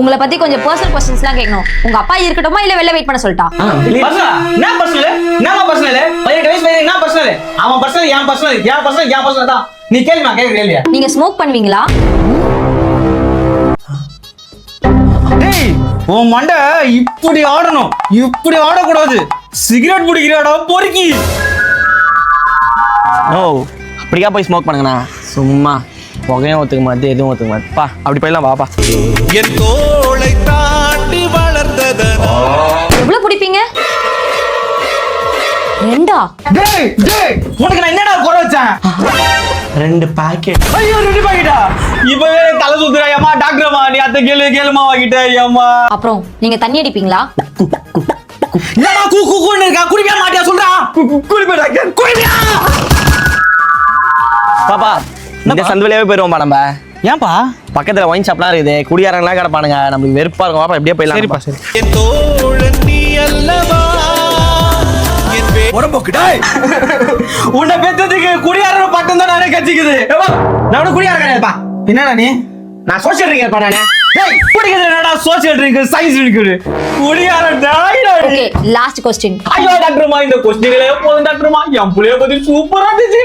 உங்களை பத்தி கொஞ்சம் பர்சனல் கொஸ்டின்ஸ்லாம் கேட்கணும் உங்க அப்பா இருக்கட்டுமா இல்ல வெளில வெயிட் பண்ண சொல்லிட்டா? என்ன பர்சனல் என்னமா பர்சனல் பதினெட்டு வயசு பையன் என்ன பர்சனல் அவன் பர்சனல் என் பர்சனல் என் பர்சனல் என் பர்சனல் தான். நீ கேளுமா கேட்க கேள்வியா. நீங்க ஸ்மோக் பண்ணுவீங்களா? டேய் உன் மண்டை இப்படி ஆடணும். இப்படி ஆடக்கூடாது. சிகரெட் பிடிக்கிறாடா பொறுக்கி. ஓ அப்படிக்கா போய் ஸ்மோக் பண்ணுங்கண்ணா. சும்மா. புகையும் ஒத்துக்க மாட்டேன் எதுவும் ஒத்துக்க மாட்டேன். பா அப்படி போயிடலாம் வாப்பா என் ரெண்டா? டேய் டேய் உனக்கு நான் என்னடா குறை வச்சேன்? ரெண்டு பாக்கெட் ஐயோ ரெண்டு பாக்கிட்டா இப்பவே தலை சுத்துறா ஏமா டாக்டர் அம்மா நீ அத்தை கேளு கேளுமா வாங்கிட்ட ஏமா அப்புறம் நீங்க தண்ணி அடிப்பீங்களா? என்னடா கூ கூ கூன்னு இருக்கா? குடிக்க மாட்டியா சொல்றா. குடிப்பா டாக்டர் குடிப்பியா! பாப்பா இந்த சந்து வழியாவே போயிருவோம்பா நம்ம. ஏன்பா? பக்கத்துல ஒயின் ஷாப்லாம் இருக்குது. குடியாரங்களாம் கிடப்பானுங்க. நம்மளுக்கு வெறுப்பா இருக்கும். பாப்பா எப்படியே போயிடலாம். சரிப்பா சரி. என் வே- உன்னை பெத்ததுக்கு குடியார பட்டம் தான் நானே கட்சிக்குது. ஏப்பா, நான் குடியார கிடையாதுப்பா என்னடா நீ? நான் சோசியல் ட்ரிங்கர் நானே. டேய் குடிக்கிறது என்னடா சோசியல் ட்ரிங்க் சயின்ஸ் இருக்குது குடியார டாய்டா ஓகே லாஸ்ட் கொஸ்டின் ஐயோ டாக்டர்மா இந்த கொஸ்டின்களே போதும் டாக்டர்மா என் புள்ளைய பத்தி சூப்பரா இருந்துச்சு